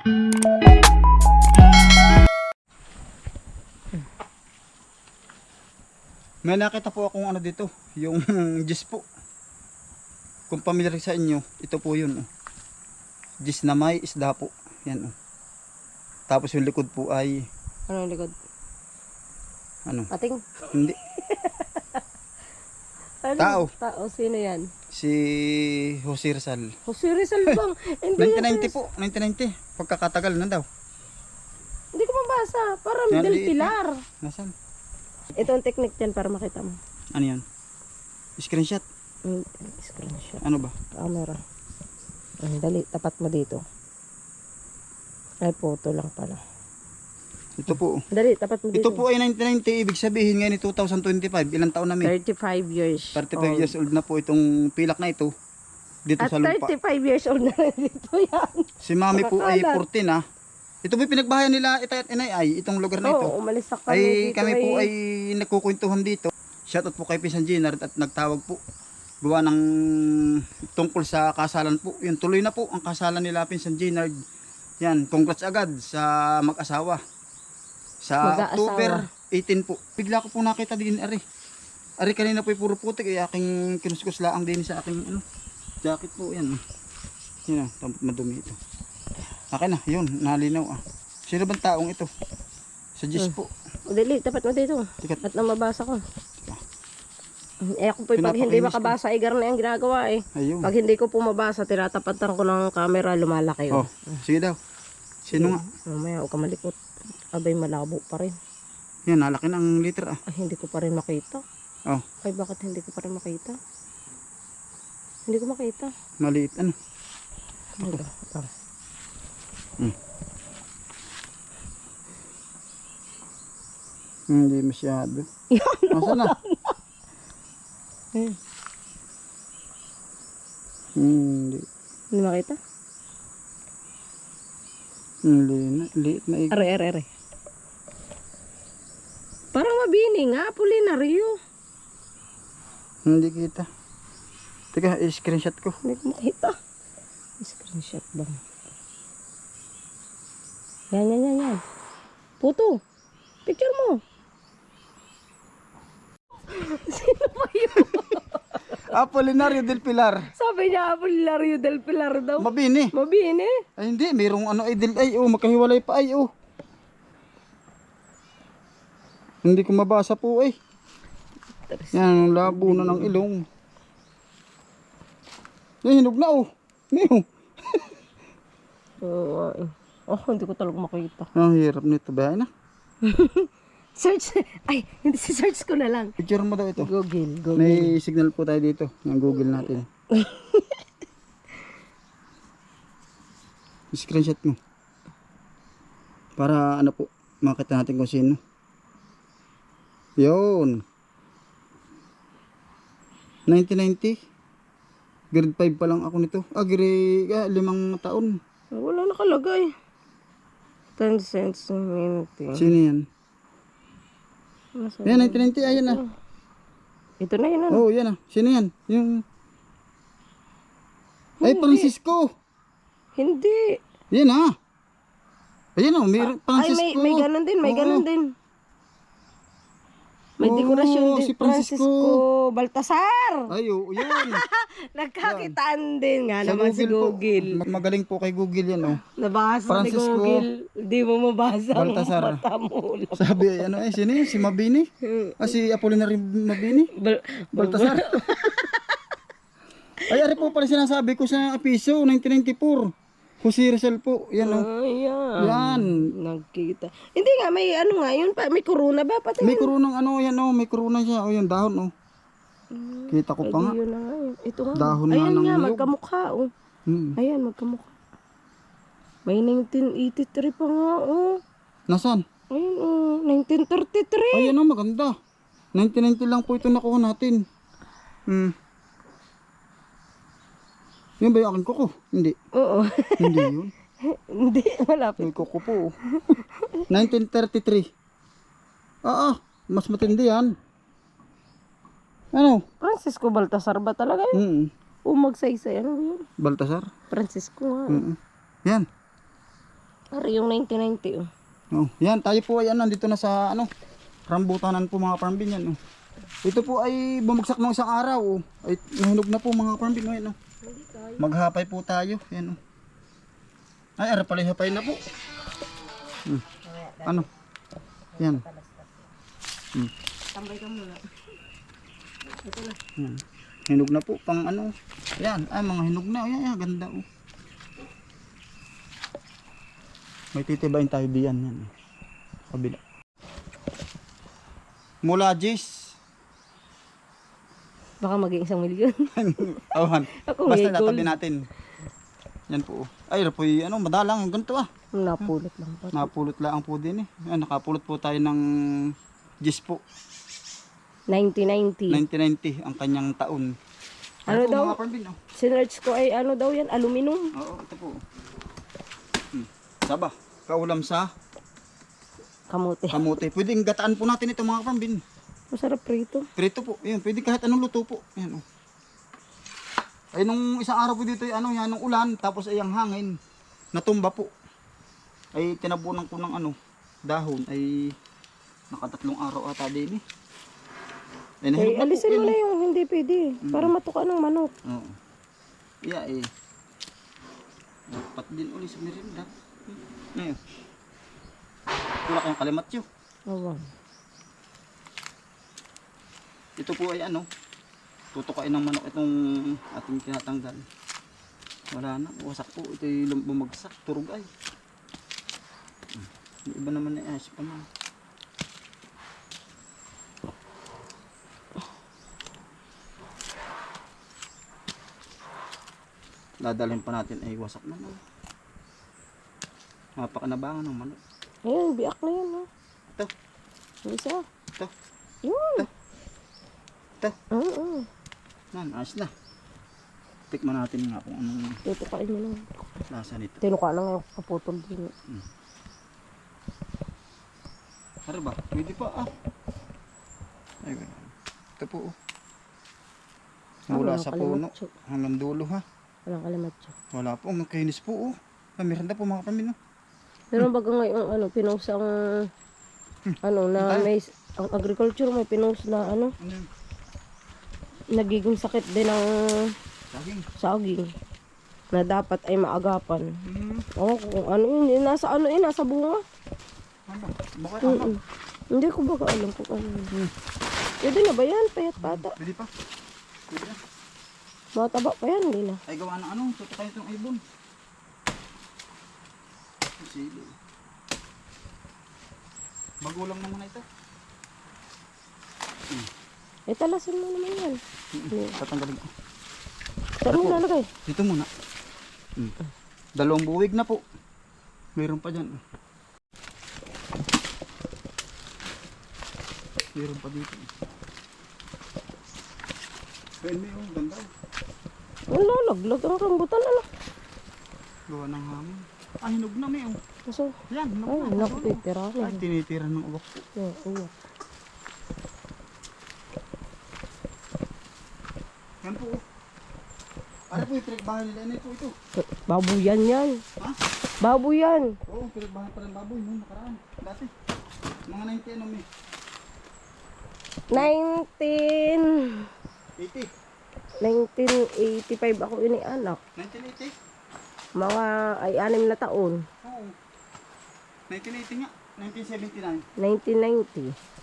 May nakita po akong ano dito, yung gis po. Kung familiar sa inyo, ito po yun. Oh. Gis na may isda po. Yan oh. Tapos yung likod po ay Ano yung likod? ano, Ating? hindi Ano? Tao. Tao. Sino yan? si Jose Rizal. Jose Rizal bang? Hindi yan. 1990 po, 1990. Pagkakatagal na daw. Hindi ko mabasa. Parang Yan, Del liit. Pilar. Nasaan? Ito ang technique dyan para makita mo. Ano yan? Screenshot. Mm, Screenshot. Ano ba? Camera. Ang dali. Tapat mo dito. Ay, photo lang pala. Ito po. Dali, tapat mo dito. Ito po ay 1990. Ibig sabihin ngayon 2025. Ilang taon na may? 35 years 35 years old na po itong pilak na ito. Dito At sa lupa. 35 years old na rin dito yan. Si mami po ay Nakakalat. 14 ah. Ito po yung pinagbahayan nila itay at inay ay itong lugar na ito. Oo, umalis na kami ay dito. kami po ay nagkukwentuhan dito. Shoutout po kay Pinsan Gina at nagtawag po. Gawa ng tungkol sa kasalan po. Yun tuloy na po ang kasalan nila Pinsan Gina. Yan, congrats agad sa mag-asawa. Sa Mag-aasawa. October 18 po. Bigla ko po nakita din ari. Ari kanina po ay puro putik ay aking kinuskus laang din sa aking ano, jacket po yan. Yan, tampot madumi ito. Akin na, yun, nalinaw ah. Sino bang taong ito? Diyos Hmm. po. Dali, tapat mo dito. Tikat. At nang mabasa ko. Eh ako po pag hindi makabasa, ay na ang ginagawa eh. Ayun. Pag hindi ko po mabasa, tinatapatan ko ng camera, lumalaki Oh, yun. sige daw. Sino nga? Mamaya huwag ka malikot. Abay malabo pa rin. Yan, nalaki ng liter ah. Ay, hindi ko pa rin makita. Oh, Ay, bakit hindi ko pa rin makita? Hindi ko makita. maliit ano. Ano ba? Ah. Hindi masyado. Nasaan na? Ayun. Hindi. Hindi makita? Hindi na. Liit na. Are, are, are. Parang mabini nga, pulinaryo. Hindi kita. Teka, i-screenshot ko. Hindi ko makita. Screenshot bang? Yan, yan, yan, yan. Puto. Picture mo. Sino ba yun? Apolinario del Pilar. Sabi niya, Apolinario del Pilar daw. Mabini. Mabini. Ay hindi, mayroong ano ay del ay oh, magkahiwalay pa ay oh. Hindi ko mabasa po eh. Yan, ang labo na ng ilong. Yan, hinog na oh. Niyo. Oo. eh. oh, hindi ko talaga makita. Ang hirap nito ba na? Search. Ay, hindi si search ko na lang. Picture mo daw ito. Google, Google. May signal po tayo dito. Ng Google natin. Screenshot mo. Para ano po, makita natin kung sino. Yun. 1990. Grade 5 pa lang ako nito. Ah, grade ah, limang taon. Wala nakalagay. 10 cents minute. Sino yan? Nasa- Yan, 1990. Ayan na. Ito na yun. ano? Oh, yan ah. Sino yan? Yung... Ay, Francisco. Hindi. Yan ah. Ayan oh, may Ay, Francisco. may, may ganun din, may Oo. ganun din. May Oo, dekorasyon din. si Francisco. Francisco. Baltasar. Ay, oh, yun. Nagkakitaan din nga Sa naman si po. Google. Ma- Magaling po kay Google yan oh. Nabasa ni Francisco Google. Hindi mo mabasa ang Baltasar. mata mo. Sabi ay ano eh, sino yun? Si Mabini? Ah, si Apolinario Mabini? Bal- Baltasar. ay, ari po pala sinasabi ko sa piso, 1994. Jose Rizal po, yan oh. Ayan. Yan. Nagkita. Hindi nga, may ano nga yun pa. May corona ba? Pati May kurunang ano, yan oh, may kuruna siya. Oh, yan dahon oh. Kita ko pa nga. Yun na nga yun. Ito nga. Dahon nga Ayan ng nga, niyog. magkamukha. Oh. Hmm. Ayan, magkamukha. May 1983 pa nga. Oh. Nasaan? Ayun, oh. 1933. Ayan oh, maganda. 1990 lang po ito nakuha natin. Hmm. Yun ba yung aking kuko? Hindi. Oo. Hindi yun. Hindi, malapit. May kuko po. oh. 1933. Ah, ah. Mas matindi yan. Ano? Francisco Baltasar ba talaga yun? Mm. O magsaysay. Ano yun? Baltasar? Francisco nga. Mm. Yan. Ari yung 1990 oh. Oh, yan, tayo po ay ano, dito na sa ano, rambutanan po mga parmbin yan. Oh. Ito po ay bumagsak ng isang araw. Oh. Ay nahinog na po mga parmbin. Oh, yan, oh. Maghapay po tayo. Yan. Ay, ara pala hapay na po. Hmm. Ano? Yan. Hmm. Tambay ka muna. Yan. Hinog na po pang ano. Yan, ay mga hinog na. Ayan, ayan, ganda oh. May titibayin tayo diyan yan. Kabila. Mula Jis. Baka maging isang milyon. Awan. Ako Basta may gold. natabi natin. Yan po. oh. Ay, po ano, madalang. Ganito ah. Napulot lang pa. Napulot lang po din eh. Ayan, nakapulot po tayo ng Jis po. 1990. 1990 ang kanyang taon. Ano po, daw? Mga oh. Sinerch ko ay ano daw yan, aluminum. Oo, ito po. Hmm. Saba, kaulam sa Kamote. kamote. Pwedeng gataan po natin ito mga pambin. Masarap prito. Prito po. Ayun, pwede kahit anong luto po. Ayan oh. Ay nung isang araw po dito ay ano yan, nung ulan, tapos ay ang hangin, natumba po. Ay tinabunan ko ng ano, dahon, ay nakatatlong araw ata din eh. Ay, Eh, na po, alisin mo na oh. yung hindi pwede. Para matuka ng manok. Oo. Yeah, eh. Dapat din uli sa merinda. Ngayon. Wala kayong kalimatyo. Awan. Ito po ay ano, tutukain ng manok itong ating tinatanggal. Wala na, wasak po. Ito yung bumagsak, turog ay. Hmm. Yung iba naman ay ayos pa man. Dadalhin pa natin ay wasak naman. Napakanabangan ng manok. Ayun, biak na yun. Oh. Ito, Isa. ito, Yun. ito. Oo. Yan, ayos na. Tikman natin nga kung anong Tutukain mo na. lasa nito. Tinuka na ngayon kaputol din. Ano ba? Pwede pa ah. Ay, wala. Ito po oh. Mula sa puno kalimatso. hanggang dulo ha. Walang kalimatso. Wala po, magkainis po oh. Ah, meron na po mga pamino. Meron baga ngayon ano, pinost ang ano na may ang agriculture may pinost na ano, Ano yun? Nagiging sakit din ng Saging. saging na dapat ay maagapan. Hmm. Oo, kung ano yun, nasa ano yun, nasa bunga. Ano? Bakit ano? Mm-mm. Hindi ko baga alam kung ano. yun. Pwede na ba yan? Payat bata. Pwede pa. Pwede na. Mataba pa yan, hindi na. Ay gawa ng ano, tutukayin itong ibon. Sili. Magulang naman na ito. Eh, talasin mo naman yan. Tatanggalin ko. Saan mo lalagay? Dito muna. Hmm. Dalawang buwig na po. Meron pa dyan. Meron pa dito. Ayun, may oh, ganda. oh. Ang lalaglag ang rambutan, ano? Gawa ng hangin. Ah, hinog na may oh. So, Yan, hinog ay, na. Ay, tinitira ng uwak po. Yeah, uwa. Yan po oh. Ano po yung pinagbahay nila? Ano po ito? Babuyan yan. Ha? Babuyan. Oo, pinagbahay pa ng baboy noon nakaraan. Dati. Mga 90 ano may. 19... 80. 1985 ako inianak. 1980? Mga ay anim na taon. Oo. 1980 nga. 1979. 1990.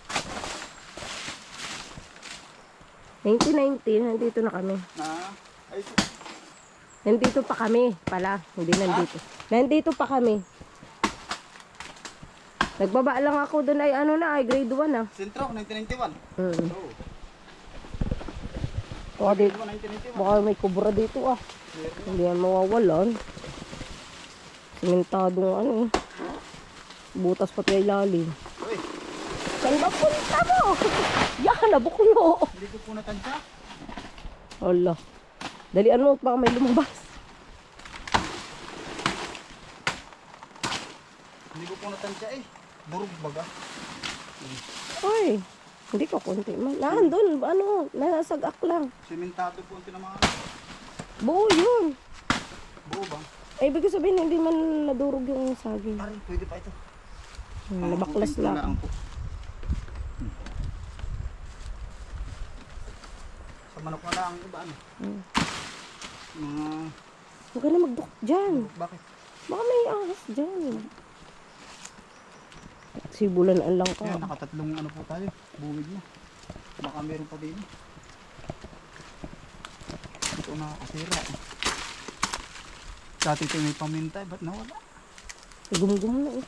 1990, nandito na kami. Na, ay, Nandito pa kami pala. Hindi nandito. Nandito pa kami. Nagbaba lang ako doon ay ano na, ay grade 1 na. Sentro, 1991. Mm. Oo. Baka, di, 1991. baka may kubra dito ah. Hindi yan mawawalan. Simentadong ano eh. Butas pati ay lalim. Saan ba punta mo? Yan, nabuklo. hindi ko po natansya. Hala. Dalian mo, baka may lumabas. Hindi ko po natansya eh. Burog baga. Ay, hindi ko konti man. Nandun, ano, nasagak lang. Simentado po ang tinamahan. Buo yun. Buo ba? Ay, ibig sabihin, hindi man nadurog yung saging. Ari, pwede pa ito. Hmm, nabaklas Ang lang. po. Hmm. Sa manok na lang, iba ano? Hmm. Mga, Huwag ka na magdukot dyan. bakit? Baka may ahas dyan. Sibulan ang lang Yan, ka. nakatatlong ano po tayo, bumig na. Baka meron pa din. Ito na kasira. Dati ito may paminta, ba't nawala? Gum-gum na eh.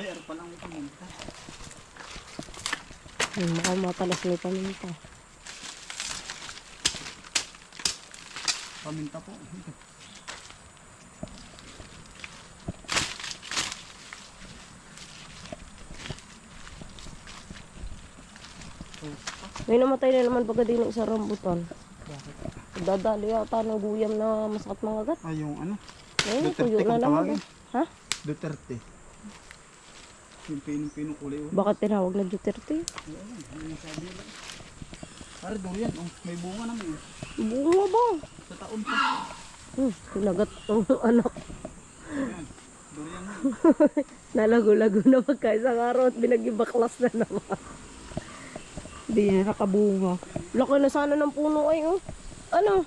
Ay, ano pa lang may paminta. Ay, baka mapalas may paminta. Paminta po. May namatay na naman pagka din sa rambutan. Dadali yata ng guyam na masakit mga gat. Ay, yung ano, Duterte tuyo na naman. eh. Ha? Duterte. Yung pinong-pinong kulay. oh. Bakit tinawag na Duterte? Ayun, yung sabi nila. Pare, durian, oh. may bunga naman eh. Bunga ba? Sa taon pa. Hmm, kinagat ang anak. Ayan, durian na. Nalago-lago na pagka isang araw at binagibaklas na naman. Hindi na nakabunga. Laki na sana ng puno ay oh. Ano?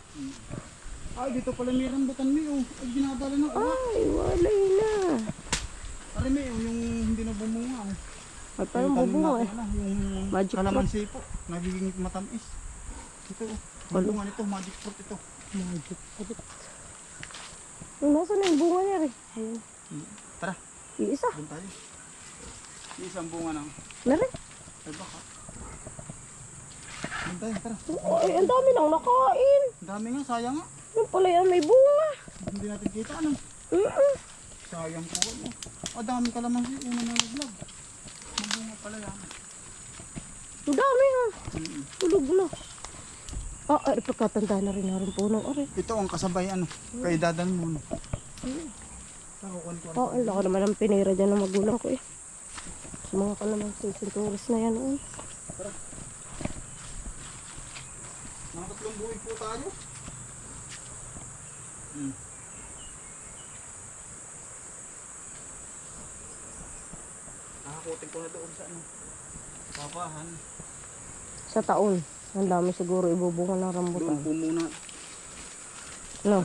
Ay, dito pala may rambutan may oh. Ay, dinadala na. Oh. Ay, walay na. Oh, yung hindi na bumunga. Oh. Yung tanim bubunga eh. ano, yung Magic kalamansi po. Nagiging matamis. Ito oh. Bunga nito, magic fruit ito. Magic fruit. Ay, nasa na yung bunga niya rin? Ayun. Tara, Yung isa. doon tayo. Yung isang bunga na. Nari. Ay, baka. Doon tayo, tara. Ay, ang dami nang nakain. Ang dami nga, sayang nga. Yung pala yan may bunga. Hindi natin kita ano. Mm-mm. Sayang po. Ano. Ang dami kalamansi. Una na naglag. Mabunga pala yan. Ang dami ha. Tulog na. Ah, ay, pagkatanda na rin na rin puno. Ari. Ito ang kasabay ano. Kay dadan mo. No. Oh, ang laki naman ang pinira dyan ng magulang ko eh. Sa mga kalamansi, sinturis na yan. Oh. Mga tatlong buhay po tayo. Hmm. Nakakutin ko na doon sa ano. Papahan. Sa taon. Ang dami siguro ibubunga ng Doon rambutan. po muna. No.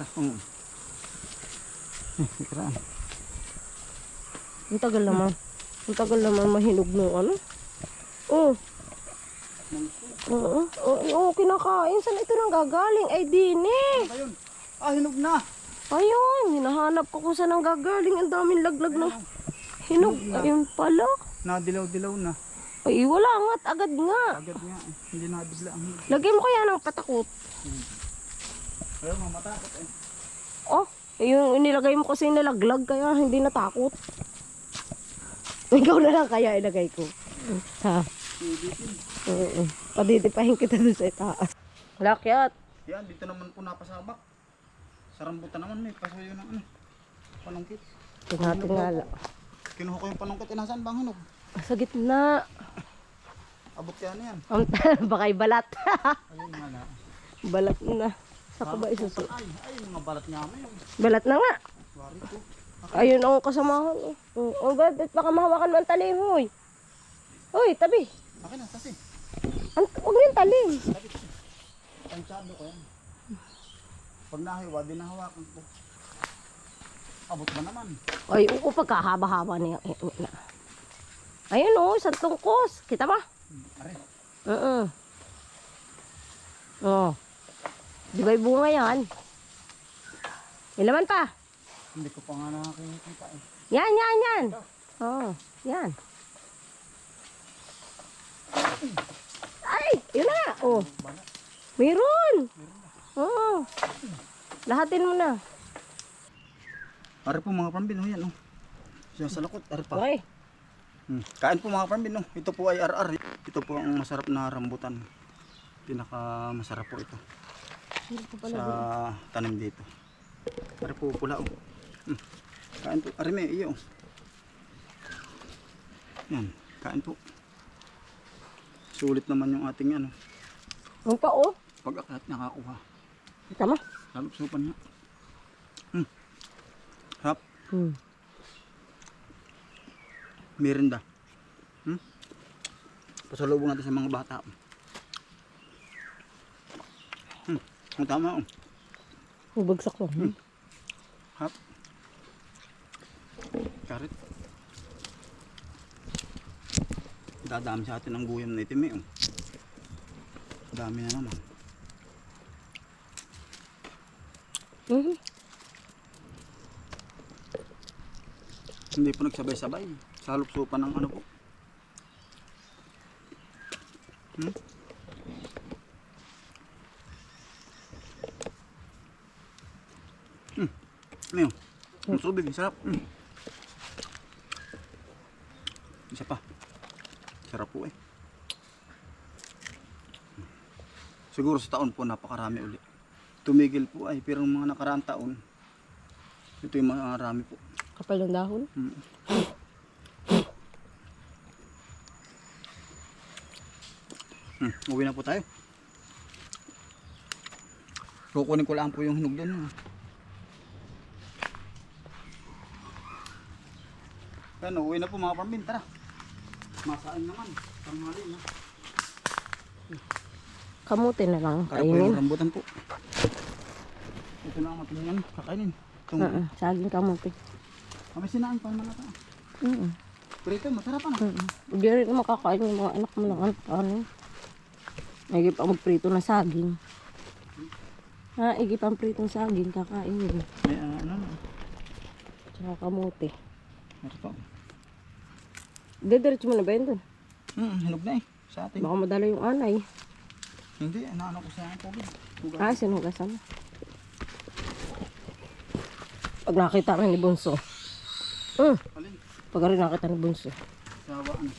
Eh, Ikraan. ang tagal naman. Ang tagal naman mahinog ng ano. Oh, oo. Oo, oh, kinakain. Saan ito nang gagaling? Ay, dini. Ayun. Ah, hinog na. Ayun, hinahanap ko kung saan ang gagaling. Ang daming laglag na. Hinog. Ayun pala. Nadilaw-dilaw na. Ay, wala nga't agad nga. Agad nga eh. Hindi na bigla ang hinog. Lagay mo kaya ng patakot. Ayaw, mamatakot eh. Oh, yung inilagay mo kasi nilaglag kaya hindi natakot. Ikaw na lang kaya ilagay ko. Ha? Oo. Paditipahin kita dun sa itaas. Lakyat. Yan, dito naman po napasabak. Sa rambutan naman may pasuyo ng ano. Panungkit. Tingala. Kinuha ko yung panungkit. Eh, nasaan bang hinog? Sa gitna. Abot kaya na yan. Ang bakay balat. Ayun nga na. balat na. Saka ba isusu? Ay, ay, mga balat niya may. Balat na nga. Wari ko. Ayun ang kasamahan. Oh, oh, ba't baka mahawakan mo ang talim, hoy. Hoy, tabi. Akin na, kasi. Ang, huwag mo yung talim. Tansyado ko yan. Pag nahiwa, di nahawakan. Abot ba naman? Ay, oo, pagkahaba-haba niya. Eh, eh. Ayun oh, isang tungkos. Kita ba? Are, Oo. Oh. Di ba bunga yan? May laman pa. hindi ko pa nga nakakita eh. Yan, yan, yan. Oh, yan. Ay, yun na. Oh. Meron. Oh. Lahatin mo na. Are po mga pambin, oh yan oh. Siya sa lakot, are pa. Okay. Hmm. Kain po mga pambin, oh. Ito po ay RR. Ito po ang masarap na rambutan. Pinaka masarap po ito. Sa tanim dito. Are po pula oh. Hmm. Kain po. Are may iyo. oh. Yan, kain po. Sulit naman yung ating ano. Ang pa oh. Pag akyat nakakuha. Tama. Salupsupan niya. Hmm. Hmm. Merinda. Hmm? Pasalubong natin sa mga bata. Hmm. Ang tama oh. Mabagsak lang. Hmm. Hap. Karit. Dadami sa atin ang guyam na itim eh. oh. Dami na naman. Mhm. Hindi po nagsabay-sabay. Sa halupsupan ng ano po. Hmm? Hmm. Ano yun? Ang tubig, sarap. Hmm. Isa pa. Sarap po eh. Siguro sa taon po napakarami uli. Tumigil po ay pero mga nakaraang taon ito yung mga rami po. Kapal ng dahon. Mm. Hmm, uwi na po tayo. Kukunin ko lang po yung hinog doon. ah. Yan, uwi na po mga pambin. Tara. Masain naman. Tanghali na. Kamuti na lang. Kaya po yung rambutan po. Ito na ang ating ano, kakainin. Itong, Oo. Saging kamuti. Kami sinain pa naman ito. Mm. Prito, masarap ano. Mm. Hindi rin makakain yung mga anak mo ng ano. Igi pa magprito na saging. Ha, igi pa ang pritong saging kakain yun. May ah, ano, ano. Tsaka kamuti. Meron pa. Didiretso mo na ba yun dun? Hmm, hinog na eh. Sa atin. Baka madala yung anay. Hindi, ano ko sa tubig. Hugas. Ah, sinugasan mo. Pag nakita rin ni Bunso. Alin? pag rin nakita ni Bunso. Sawa ano.